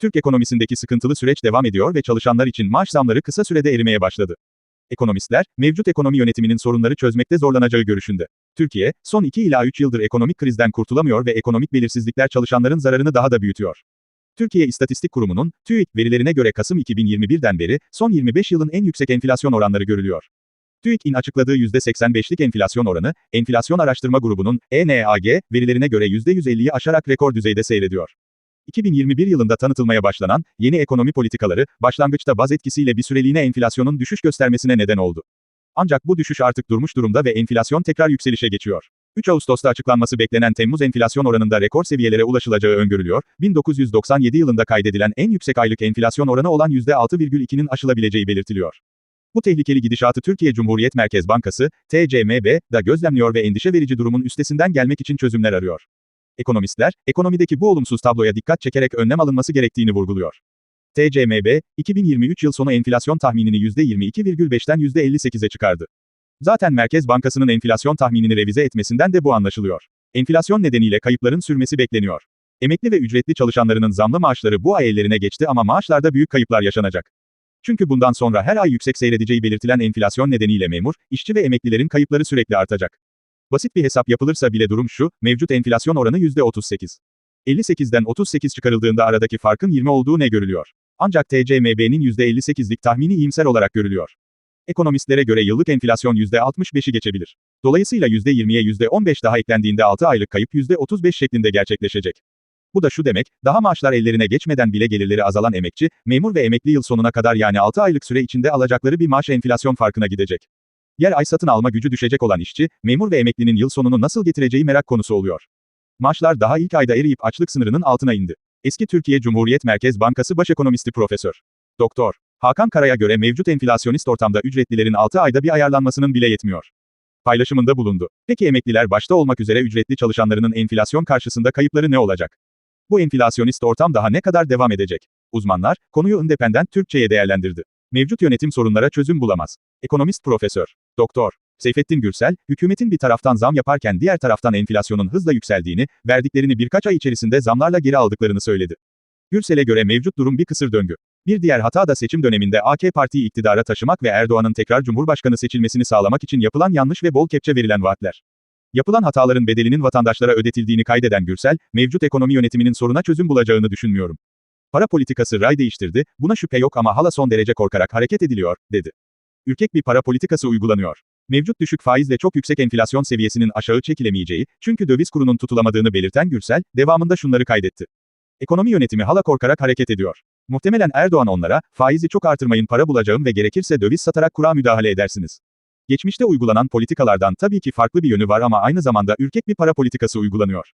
Türk ekonomisindeki sıkıntılı süreç devam ediyor ve çalışanlar için maaş zamları kısa sürede erimeye başladı. Ekonomistler, mevcut ekonomi yönetiminin sorunları çözmekte zorlanacağı görüşünde. Türkiye, son 2 ila 3 yıldır ekonomik krizden kurtulamıyor ve ekonomik belirsizlikler çalışanların zararını daha da büyütüyor. Türkiye İstatistik Kurumu'nun, TÜİK verilerine göre Kasım 2021'den beri, son 25 yılın en yüksek enflasyon oranları görülüyor. TÜİK'in açıkladığı %85'lik enflasyon oranı, Enflasyon Araştırma Grubu'nun, ENAG, verilerine göre %150'yi aşarak rekor düzeyde seyrediyor. 2021 yılında tanıtılmaya başlanan, yeni ekonomi politikaları, başlangıçta baz etkisiyle bir süreliğine enflasyonun düşüş göstermesine neden oldu. Ancak bu düşüş artık durmuş durumda ve enflasyon tekrar yükselişe geçiyor. 3 Ağustos'ta açıklanması beklenen Temmuz enflasyon oranında rekor seviyelere ulaşılacağı öngörülüyor, 1997 yılında kaydedilen en yüksek aylık enflasyon oranı olan %6,2'nin aşılabileceği belirtiliyor. Bu tehlikeli gidişatı Türkiye Cumhuriyet Merkez Bankası, TCMB, da gözlemliyor ve endişe verici durumun üstesinden gelmek için çözümler arıyor. Ekonomistler, ekonomideki bu olumsuz tabloya dikkat çekerek önlem alınması gerektiğini vurguluyor. TCMB, 2023 yıl sonu enflasyon tahminini %22,5'ten %58'e çıkardı. Zaten Merkez Bankası'nın enflasyon tahminini revize etmesinden de bu anlaşılıyor. Enflasyon nedeniyle kayıpların sürmesi bekleniyor. Emekli ve ücretli çalışanlarının zamlı maaşları bu ay ellerine geçti ama maaşlarda büyük kayıplar yaşanacak. Çünkü bundan sonra her ay yüksek seyredeceği belirtilen enflasyon nedeniyle memur, işçi ve emeklilerin kayıpları sürekli artacak. Basit bir hesap yapılırsa bile durum şu, mevcut enflasyon oranı %38. 58'den 38 çıkarıldığında aradaki farkın 20 olduğu ne görülüyor? Ancak TCMB'nin %58'lik tahmini iyimser olarak görülüyor. Ekonomistlere göre yıllık enflasyon %65'i geçebilir. Dolayısıyla %20'ye %15 daha eklendiğinde 6 aylık kayıp %35 şeklinde gerçekleşecek. Bu da şu demek, daha maaşlar ellerine geçmeden bile gelirleri azalan emekçi, memur ve emekli yıl sonuna kadar yani 6 aylık süre içinde alacakları bir maaş enflasyon farkına gidecek. Yer ay satın alma gücü düşecek olan işçi, memur ve emeklinin yıl sonunu nasıl getireceği merak konusu oluyor. Maaşlar daha ilk ayda eriyip açlık sınırının altına indi. Eski Türkiye Cumhuriyet Merkez Bankası Baş Ekonomisti Profesör. Doktor. Hakan Kara'ya göre mevcut enflasyonist ortamda ücretlilerin 6 ayda bir ayarlanmasının bile yetmiyor. Paylaşımında bulundu. Peki emekliler başta olmak üzere ücretli çalışanlarının enflasyon karşısında kayıpları ne olacak? Bu enflasyonist ortam daha ne kadar devam edecek? Uzmanlar, konuyu Independent Türkçe'ye değerlendirdi. Mevcut yönetim sorunlara çözüm bulamaz. Ekonomist Profesör. Doktor. Seyfettin Gürsel, hükümetin bir taraftan zam yaparken diğer taraftan enflasyonun hızla yükseldiğini, verdiklerini birkaç ay içerisinde zamlarla geri aldıklarını söyledi. Gürsel'e göre mevcut durum bir kısır döngü. Bir diğer hata da seçim döneminde AK Parti'yi iktidara taşımak ve Erdoğan'ın tekrar Cumhurbaşkanı seçilmesini sağlamak için yapılan yanlış ve bol kepçe verilen vaatler. Yapılan hataların bedelinin vatandaşlara ödetildiğini kaydeden Gürsel, mevcut ekonomi yönetiminin soruna çözüm bulacağını düşünmüyorum. Para politikası ray değiştirdi, buna şüphe yok ama hala son derece korkarak hareket ediliyor, dedi. Ürkek bir para politikası uygulanıyor. Mevcut düşük faizle çok yüksek enflasyon seviyesinin aşağı çekilemeyeceği, çünkü döviz kurunun tutulamadığını belirten Gürsel, devamında şunları kaydetti. Ekonomi yönetimi hala korkarak hareket ediyor. Muhtemelen Erdoğan onlara, faizi çok artırmayın para bulacağım ve gerekirse döviz satarak kura müdahale edersiniz. Geçmişte uygulanan politikalardan tabii ki farklı bir yönü var ama aynı zamanda ürkek bir para politikası uygulanıyor.